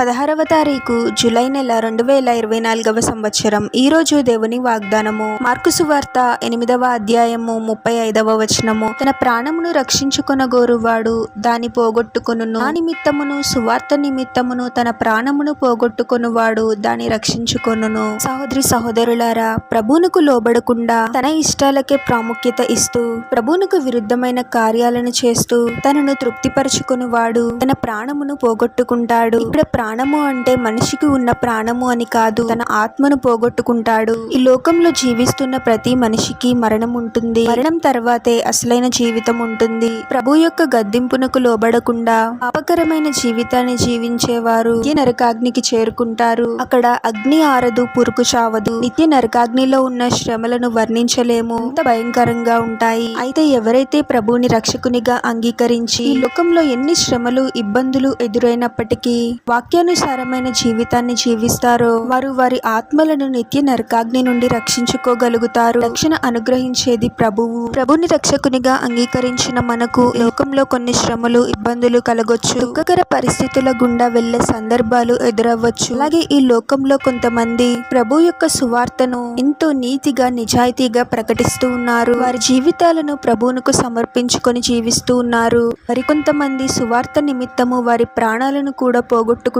పదహారవ తారీఖు జూలై నెల రెండు వేల ఇరవై నాలుగవ సంవత్సరం. ఈరోజు దేవుని వాగ్దానము. మార్కు సువార్త ఎనిమిదవ అధ్యాయము ముప్పై ఐదవ వచనము. తన ప్రాణమును రక్షించుకొనగోరువాడు దాని పోగొట్టుకును నా నిమిత్తమును సువార్త నిమిత్తమును తన ప్రాణమును పోగొట్టుకునువాడు దాని రక్షించుకొనును. సహోదరి సహోదరులారా ప్రభువునకు లోబడకుండా తన ఇష్టాలకే ప్రాముఖ్యత ఇస్తూ ప్రభువునకు విరుద్ధమైన కార్యాలను చేస్తూ తనను తృప్తిపరచుకునివాడు తన ప్రాణమును పోగొట్టుకుంటాడు. ఇక్కడ ప్రాణము అంటే మనిషికి ఉన్న ప్రాణము అని కాదు తన ఆత్మను పోగొట్టుకుంటాడు. ఈ లోకంలో జీవిస్తున్న ప్రతి మనిషికి మరణం ఉంటుంది. మరణం తర్వాతే అసలైన జీవితం ఉంటుంది. ప్రభు యొక్క గద్దింపునకు లోబడకుండా పాపకరమైన జీవితాన్ని జీవించేవారు నిత్య నరకాగ్నికి చేరుకుంటారు. అక్కడ అగ్ని ఆరదు పురుకు చావదు. నిత్య నరకాగ్నిలో ఉన్న శ్రమలను వర్ణించలేము. అంత భయంకరంగా ఉంటాయి. అయితే ఎవరైతే ప్రభుని రక్షకునిగా అంగీకరించి ఈ లోకంలో ఎన్ని శ్రమలు ఇబ్బందులు ఎదురైనప్పటికీ వాక్యానుసారమైన జీవితాన్ని జీవిస్తారో వారు వారి ఆత్మలను నిత్య నరకాగ్ని నుండి రక్షించుకోగలుగుతారు రక్షణ అనుగ్రహించేది ప్రభువు. ప్రభుని రక్షకునిగా అంగీకరించిన మనకు లోకంలో కొన్ని శ్రమలు ఇబ్బందులు కలగొచ్చు. దుఃఖకర పరిస్థితుల గుండా వెళ్ళే సందర్భాలు ఎదురవ్వచ్చు. అలాగే ఈ లోకంలో కొంతమంది ప్రభు యొక్క సువార్తను ఎంతో నీతిగా నిజాయితీగా ప్రకటిస్తూ ఉన్నారు. వారి జీవితాలను ప్రభువునకు సమర్పించుకొని జీవిస్తూ ఉన్నారు. మరికొంతమంది సువార్త నిమిత్తము వారి ప్రాణాలను కూడా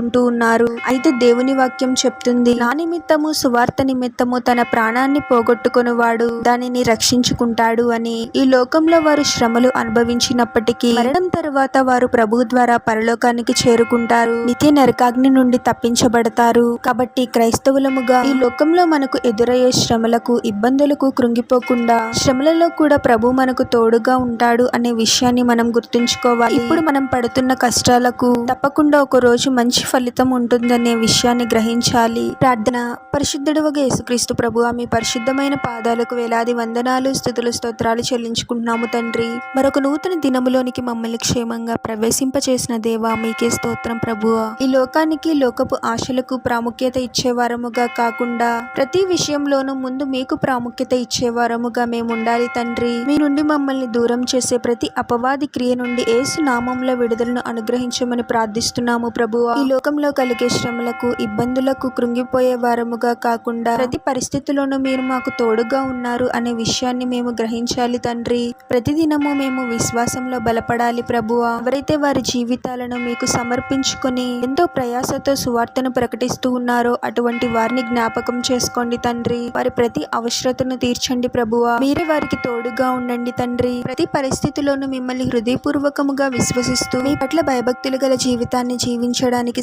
పోగొట్టుకుంటూ ఉన్నారు. అయితే దేవుని వాక్యం చెప్తుంది నా నిమిత్తము సువార్త నిమిత్తము తన ప్రాణాన్ని పోగొట్టుకుని వాడు దానిని రక్షించుకుంటాడు అని. ఈ లోకంలో వారు శ్రమలు అనుభవించినప్పటికీ మరణం తరువాత వారు ప్రభు ద్వారా పరలోకానికి చేరుకుంటారు. నిత్య నరకాగ్ని నుండి తప్పించబడతారు. కాబట్టి క్రైస్తవులముగా ఈ లోకంలో మనకు ఎదురయ్యే శ్రమలకు ఇబ్బందులకు కృంగిపోకుండా శ్రమలలో కూడా ప్రభు మనకు తోడుగా ఉంటాడు అనే విషయాన్ని మనం గుర్తుంచుకోవాలి. ఇప్పుడు మనం పడుతున్న కష్టాలకు తప్పకుండా ఒక రోజు మంచి ఫలితం ఉంటుందనే విషయాన్ని గ్రహించాలి. ప్రార్థన. పరిశుద్ధుడువగా యేసుక్రీస్తు ప్రభు మీ పరిశుద్ధమైన పాదాలకు వేలాది వందనాలు స్థుతులు స్తోత్రాలు చెల్లించుకుంటున్నాము తండ్రి. మరొక నూతన దినములోనికి మమ్మల్ని క్షేమంగా ప్రవేశింపచేసిన దేవా మీకే స్తోత్రం ప్రభు. ఈ లోకానికి లోకపు ఆశలకు ప్రాముఖ్యత ఇచ్చేవారముగా కాకుండా ప్రతి విషయంలోనూ ముందు మీకు ప్రాముఖ్యత ఇచ్చేవారముగా మేము ఉండాలి తండ్రి. మీ నుండి మమ్మల్ని దూరం చేసే ప్రతి అపవాది క్రియ నుండి ఏసు నామంలో విడుదలను అనుగ్రహించమని ప్రార్థిస్తున్నాము ప్రభువ ఈ లోకంలో కలిగే శ్రమలకు ఇబ్బందులకు కృంగిపోయే వారముగా కాకుండా ప్రతి పరిస్థితిలోనూ మీరు మాకు తోడుగా ఉన్నారు అనే విషయాన్ని మేము గ్రహించాలి తండ్రి. ప్రతిదినము మేము విశ్వాసంలో బలపడాలి ప్రభువా. ఎవరైతే వారి జీవితాలను మీకు సమర్పించుకొని ఎంతో ప్రయాసతో సువార్తను ప్రకటిస్తూ ఉన్నారో అటువంటి వారిని జ్ఞాపకం చేసుకోండి తండ్రి. వారి ప్రతి అవసరతను తీర్చండి ప్రభువా. మీరే వారికి తోడుగా ఉండండి తండ్రి. ప్రతి పరిస్థితిలోనూ మిమ్మల్ని హృదయపూర్వకముగా విశ్వసిస్తూ మీ పట్ల భయభక్తులు గల జీవితాన్ని జీవించడానికి